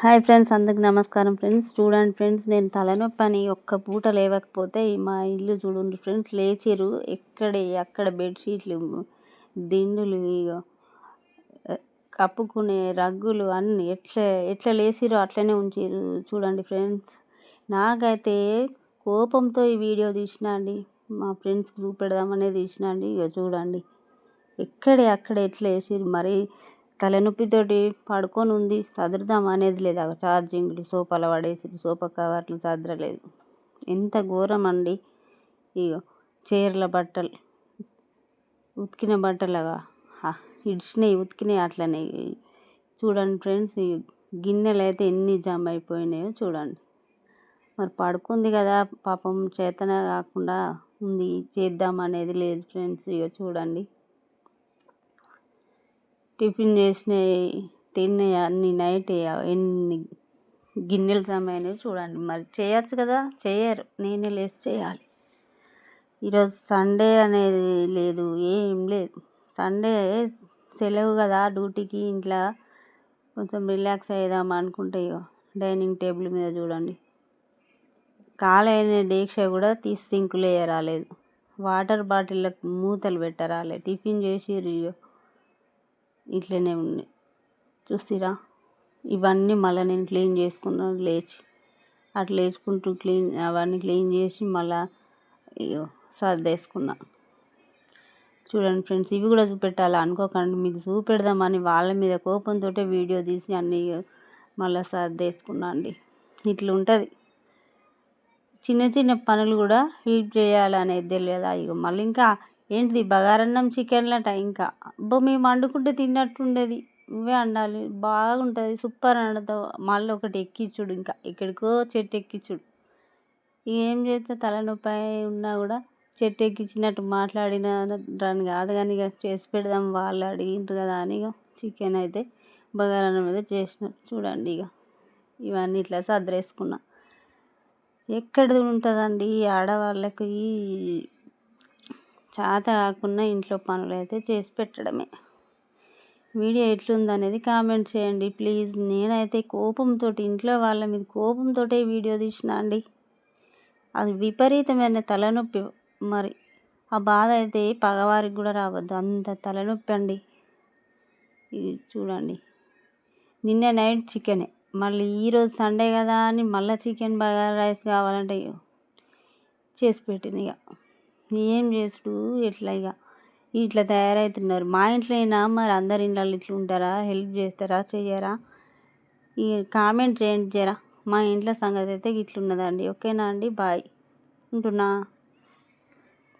Hi friends అందరికి నమస్కారం friends. చూడండి ఫ్రెండ్స్ నేను తలనొప్పి అని ఒక్క పూట లేవకపోతే మా ఇల్లు చూడండి ఫ్రెండ్స్ లేచిరు ఎక్కడే అక్కడ బెడ్షీట్లు దిండులు ఇక కప్పుకునే రగ్గులు అన్నీ ఎట్లా ఎట్లా లేచిరో అట్లనే ఉంచిరు చూడండి ఫ్రెండ్స్. నాకైతే కోపంతో ఈ వీడియో తీసిన అండి మా ఫ్రెండ్స్కి చూపెడదామనే తీసిన అండి ఇక చూడండి. ఎక్కడే అక్కడ ఎట్లా వేసిరు మరి తలనొప్పితోటి పడుకొని ఉంది సదురుదాం అనేది లేదు. ఆ ఛార్జింగ్లు సోఫాలో పడేసి సోఫా కవర్లు చదరలేదు ఎంత ఘోరం అండి ఇగో చీరల బట్టలు. ఉతికిన బట్టలుగా. ఇడిచినాయి ఉతికినాయి అట్లనే. చూడండి ఫ్రెండ్స్ ఈ గిన్నెలు అయితే ఎన్ని జమ్ అయిపోయినాయో చూడండి. మరి పడుకుంది కదా పాపం చేతన కాకుండా ఉంది. చేద్దాం అనేది లేదు ఫ్రెండ్స్ ఇక చూడండి. టిఫిన్ చేసినవి తిన్నాయి అన్ని నైట్ ఎన్ని గిన్నెలు సమయాన్ని చూడండి. మరి చేయొచ్చు కదా? చేయరు. నేనే లేచి చేయాలి. ఈరోజు సండే అనేది లేదు. ఏం లేదు. సండే సెలవు కదా డ్యూటీకి. ఇంట్లో కొంచెం రిలాక్స్ అయ్యేదాం అనుకుంటే డైనింగ్ టేబుల్ మీద చూడండి. కాలైన దీక్ష కూడా తీసి సింకులు వేయరాలేదు వాటర్ బాటిళ్ళకు మూతలు పెట్టరాలే. టిఫిన్ చేసి ఇట్లనే ఉంది చూసిరా? ఇవన్నీ మళ్ళీ నేను క్లీన్ చేసుకున్నాను లేచి అట్లా లేచుకుంటూ క్లీన్ అవన్నీ క్లీన్ చేసి మళ్ళా సర్దేసుకున్నా. చూడండి ఫ్రెండ్స్ ఇవి కూడా చూపెట్టాలి? అనుకోకండి మీకు చూపెడదామని వాళ్ళ మీద కోపంతో వీడియో తీసి అన్నీ మళ్ళీ సర్దేసుకున్నా అండి. ఇట్లా ఉంటుంది. చిన్న చిన్న పనులు కూడా హెల్ప్ చేయాలనేది తెలియదా? ఇక మళ్ళీ ఇంకా ఏంటిది? బగారన్నం చికెన్లట ఇంకా అబ్బో మేము వండుకుంటే తిన్నట్టుండేది. నువ్వే వండాలి. బాగుంటుంది. సూపర్ వండుతావు మళ్ళీ ఒకటి ఎక్కించుడు ఇంకా. ఎక్కడికో చెట్టు ఎక్కించుడు. ఏం చేస్తే తలనొప్పి ఉన్నా కూడా చెట్టు ఎక్కించినట్టు మాట్లాడిన రాని కాదు కానీ ఇక చేసి పెడదాం వాళ్ళు అడిగిండ్రు కదా అని ఇక చికెన్ అయితే బగారన్నం మీద చేసిన. చూడండి ఇక. ఇవన్నీ ఇట్లా సర్దేసుకున్నా. ఎక్కడ ఉంటుందండి? ఆడవాళ్ళకి చేత కాకుండా ఇంట్లో పనులు అయితే చేసి పెట్టడమే. వీడియో ఎట్లుందనేది కామెంట్ చేయండి ప్లీజ్. నేనైతే కోపంతో ఇంట్లో వాళ్ళ మీద కోపంతో వీడియో తీసిన అండి. అది విపరీతమైన తలనొప్పి మరి. ఆ బాధ అయితే పగవారికి కూడా రావద్దు. అంత తలనొప్పి అండి. ఇది చూడండి. నిన్న నైట్ చికెనే. మళ్ళీ ఈరోజు సండే కదా అని మళ్ళీ చికెన్ బగారా రైస్ కావాలంటే చేసి పెట్టిన ఇక. ఏం చేసుడు? ఎట్లా ఇక ఇట్లా తయారవుతున్నారు మా ఇంట్లో అయినా మరి అందరి ఇళ్ళల్లో ఇట్లా ఉంటారా? హెల్ప్ చేస్తారా? చెయ్యరా? ఈ కామెంట్ చేయండి జరా. మా ఇంట్లో సంగతి అయితే ఇట్లున్నదండి. ఓకేనా అండి? బాయ్. ఉంటున్నా?